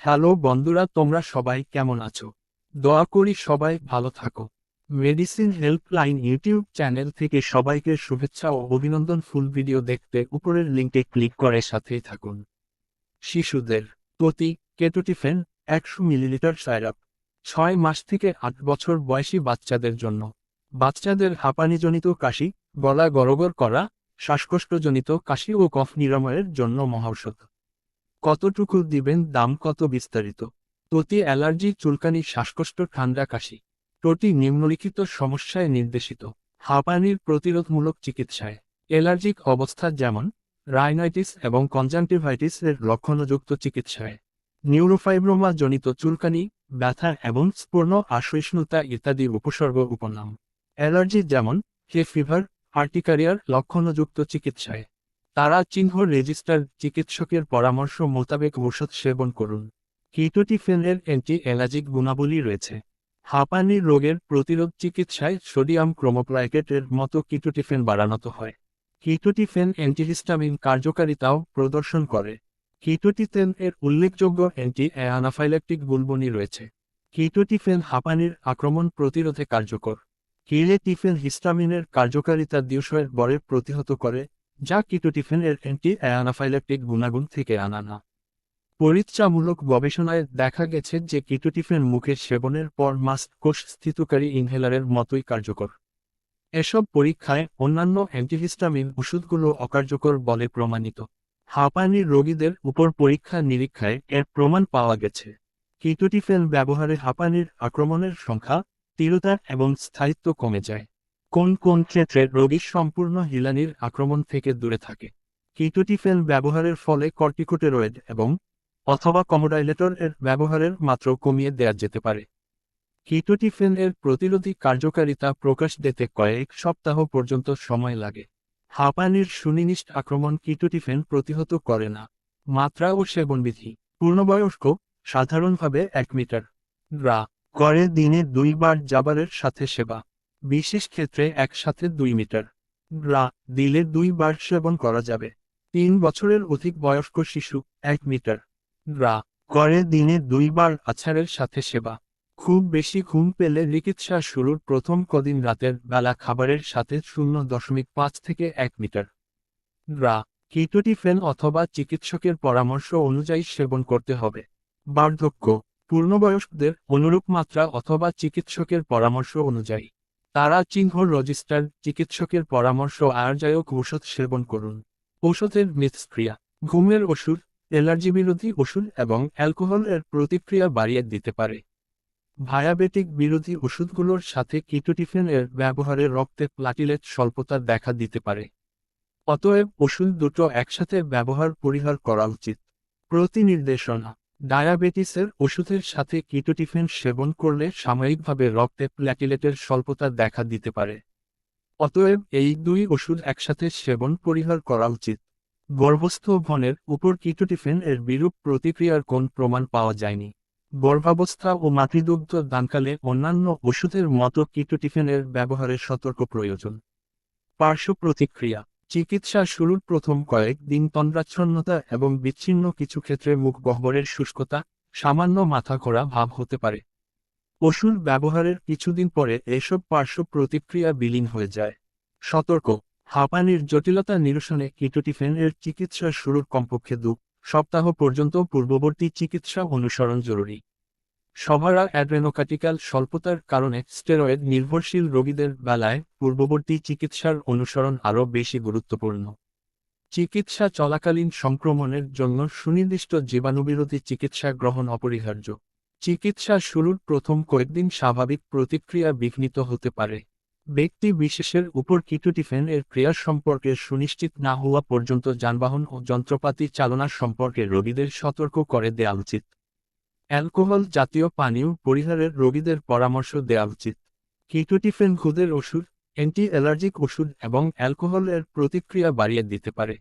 Hello বন্ধুরা, তোমরা সবাই কেমন আছো? দোয়া করি সবাই ভালো থাকো। মেডিসিন হেল্পলাইন ইউটিউব চ্যানেল থেকে সবাইকে শুভেচ্ছা ও অভিনন্দন। ফুল ভিডিও দেখতে উপরের লিঙ্কে ক্লিক করে সাথেই থাকুন। শিশুদের প্রতি কেটোটিফেন একশো মিলিলিটার সাইরাপ। ছয় মাস থেকে আট বছর বয়সী বাচ্চাদের জন্য। বাচ্চাদের হাঁপানিজনিত কাশি, গলা গরগর করা, শ্বাসকষ্টজনিত কাশি ও কফ নিরাময়ের জন্য মহাঔষধ কতটুকু দিবেন, দাম কত বিস্তারিত? প্রতি অ্যালার্জি চুলকানি, শ্বাসকষ্ট, ঠান্ডা, কাশি। প্রতি নিম্নলিখিত সমস্যায় নির্দেশিত। হাঁপানির প্রতিরোধমূলক চিকিৎসায়। অ্যালার্জিক অবস্থা যেমন, রাইনাইটিস এবং কনজাংটিভাইটিস এর লক্ষণযুক্ত চিকিৎসায়। নিউরোফাইব্রোমা জনিত চুলকানি, ব্যথা এবং স্পূর্ণ আসহিষ্ণুতা ইত্যাদি উপসর্গ উপনাম। অ্যালার্জি যেমন হে ফিভার, আর্টিকারিয়ার লক্ষণযুক্ত চিকিৎসায়। তারা চিহ্ন রেজিস্টার চিকিৎসকের পরামর্শ মোতাবেক ঔষধ সেবন করুন। কিটোটিফেনের অ্যান্টি অ্যালার্জিক গুণাবলী রয়েছে। হাঁপানি রোগের প্রতিরোধ চিকিৎসায় সোডিয়াম ক্রোমোপ্লাইকেটের মতো কিটোটিফেন বাড়ানো হয়। কিটোটিফেন অ্যান্টিহিস্টামিন কার্যকারিতাও প্রদর্শন করে। কিটোটিফেন এর উল্লেখযোগ্য অ্যান্টি অ্যানাফাইল্যাকটিক গুলবনি রয়েছে। কিটোটিফেন হাঁপানির আক্রমণ প্রতিরোধে কার্যকর। কিলেটিফেন হিস্টামিনের কার্যকারিতা দিউসয়ের বরে প্রতিহত করে যা কিটোটিফেন এর অ্যান্টি অ্যানাফাইল্যাকটিক গুণাগুণ থেকে আনা না পরীক্ষামূলক গবেষণায় দেখা গেছে যে কিটোটিফেন মুখে সেবনের পর মাস্ক কোষ স্থিতকারী ইনহেলারের মতোই কার্যকর। এসব পরীক্ষায় অন্যান্য অ্যান্টিহিস্টামিন ওষুধগুলো অকার্যকর বলে প্রমাণিত। হাঁপানির রোগীদের উপর পরীক্ষা নিরীক্ষায় এর প্রমাণ পাওয়া গেছে। কিটোটিফেন ব্যবহারে হাঁপানির আক্রমণের সংখ্যা তীরতা এবং স্থায়িত্ব কমে যায়। কোন কোন ক্ষেত্রে রোগী সম্পূর্ণ হিলানির আক্রমণ থেকে দূরে থাকে? কিটোটিফেন ব্যবহারের ফলে কর্টিকোটেরয়েড এবং অথবা কমোডাইলেটর এর ব্যবহারের মাত্র কমিয়ে দেয়া যেতে পারে। কিটোটিফেন এর প্রতিরোধী কার্যকারিতা প্রকাশ দিতে কয়েক সপ্তাহ পর্যন্ত সময় লাগে। হাঁপানির সুনির্দিষ্ট আক্রমণ কিটোটিফেন প্রতিহত করে না। মাত্রা ও সেবনবিধি পূর্ণবয়স্ক, সাধারণভাবে এক মিটার। গ্রা করে দিনে দুইবার জাবারের সাথে সেবা। বিশেষ ক্ষেত্রে একসাথে দুই মিটার। গ্রা দিলে দুইবার সেবন করা যাবে। তিন বছরের অধিক বয়স্ক শিশু, এক মিটার। গ্রা করে দিনে দুইবার আছাড়ের সাথে সেবা। খুব বেশি ঘুম পেলে চিকিৎসা শুরুর প্রথম কদিন রাতের বেলা খাবারের সাথে শূন্য দশমিক পাঁচ থেকে এক মিটার। গ্রা কিটোটিফেন অথবা চিকিৎসকের পরামর্শ অনুযায়ী সেবন করতে হবে। বার্ধক্য, পূর্ণবয়স্কদের অনুরূপ মাত্রা অথবা চিকিৎসকের পরামর্শ অনুযায়ী। তারা চিহ্ন রেজিস্টার, চিকিৎসকের পরামর্শ আয়ারজায়ক ঔষধ সেবন করুন। ঔষধের মিথস্ক্রিয়া, ঘুমের ওষুধ এলার্জি বিরোধী ওষুধ এবং অ্যালকোহল এর প্রতিক্রিয়া বাড়িয়ে দিতে পারে। ভায়াবেটিক বিরোধী ওষুধগুলোর সাথে কিটোটিফেন এর ব্যবহারে রক্তে প্লাটিলেট স্বল্পতা দেখা দিতে পারে। অতএব ওষুধ দুটো একসাথে ব্যবহার পরিহার করা উচিত। প্রতি নির্দেশনা ডায়াবেটিসের ওষুধের সাথে কিটোটিফেন সেবন করলে সাময়িকভাবে রক্তে প্ল্যাটিলেটের স্বল্পতা দেখা দিতে পারে। অতএব এই দুই ওষুধ একসাথে সেবন পরিহার করা উচিত। গর্ভস্থ ভনের উপর কিটোটিফেন এর বিরূপ প্রতিক্রিয়ার কোন প্রমাণ পাওয়া যায়নি? গর্ভাবস্থা ও মাতৃদুগ্ধ দানকালে অন্যান্য ওষুধের মতো কিটোটিফেনের ব্যবহারের সতর্ক প্রয়োজন। পার্শ্ব প্রতিক্রিয়া চিকিৎসা শুরুর প্রথম কয়েক দিন তন্দ্রাচ্ছন্নতা এবং বিচ্ছিন্ন কিছু ক্ষেত্রে মুখ গহ্বরের শুষ্কতা, সামান্য মাথা ঘোরা ভাব হতে পারে। ওষুধ ব্যবহারের কিছুদিন পরে এসব পার্শ্ব প্রতিক্রিয়া বিলীন হয়ে যায়। সতর্ক, হাঁপানির জটিলতা নিরসনে কিটোটিফেন এর চিকিৎসা শুরুর কমপক্ষে দু সপ্তাহ পর্যন্ত পূর্ববর্তী চিকিৎসা অনুসরণ জরুরি। সভারা অ্যাড্রেনোকাটিক্যাল স্বল্পতার কারণে স্টেরয়েড নির্ভরশীল রোগীদের বেলায় পূর্ববর্তী চিকিৎসার অনুসরণ আরও বেশি গুরুত্বপূর্ণ। চিকিৎসা চলাকালীন সংক্রমণের জন্য সুনির্দিষ্ট জীবাণুবিরোধী চিকিৎসা গ্রহণ অপরিহার্য। চিকিৎসা শুরুর প্রথম কয়েকদিন স্বাভাবিক প্রতিক্রিয়া বিঘ্নিত হতে পারে। ব্যক্তি বিশেষের উপর কিটোটিফেন এর ক্রিয়া সম্পর্কে সুনিশ্চিত না হওয়া পর্যন্ত যানবাহন ও যন্ত্রপাতি চালনা সম্পর্কে রোগীদের সতর্ক করে দেওয়া উচিত। অ্যালকোহল জাতীয় পানীয় পরিহারের রোগীদের পরামর্শ দেওয়া উচিত। কিটোটিফেন খুদের ওষুধ অ্যান্টি অ্যালার্জিক ওষুধ এবং অ্যালকোহলের প্রতিক্রিয়া বাড়িয়ে দিতে পারে।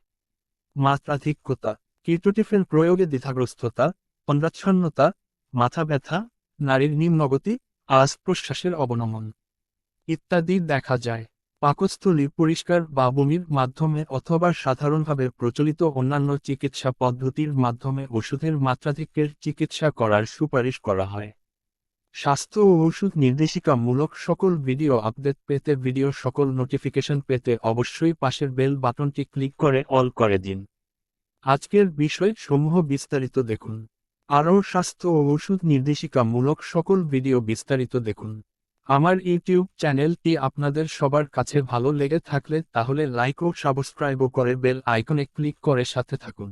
মাত্রাধিক্যতা কিটোটিফেন প্রয়োগে দ্বিধাগ্রস্ততা অন্রাচ্ছন্নতা মাথা ব্যথা, নারীর নিম্নগতি আজ প্রশ্বাসের অবনমন ইত্যাদি দেখা যায়। পাকস্থলী পরিষ্কার বা বমির মাধ্যমে অথবা সাধারণভাবে প্রচলিত অন্যান্য চিকিৎসা পদ্ধতির মাধ্যমে ওষুধের মাত্রাধিক্যের চিকিৎসা করার সুপারিশ করা হয়। স্বাস্থ্য ও ওষুধ নির্দেশিকামূলক সকল ভিডিও আপডেট পেতে ভিডিও সকল নোটিফিকেশন পেতে অবশ্যই পাশের বেল বাটনটি ক্লিক করে অল করে দিন। আজকের বিষয় সমূহ বিস্তারিত দেখুন। আরও স্বাস্থ্য ও ওষুধ নির্দেশিকামূলক সকল ভিডিও বিস্তারিত দেখুন। আমার ইউটিউব চ্যানেলটি আপনাদের সবার কাছে ভালো লেগে থাকলে তাহলে লাইক ও সাবস্ক্রাইবও করে বেল আইকনে ক্লিক করে সাথে থাকুন।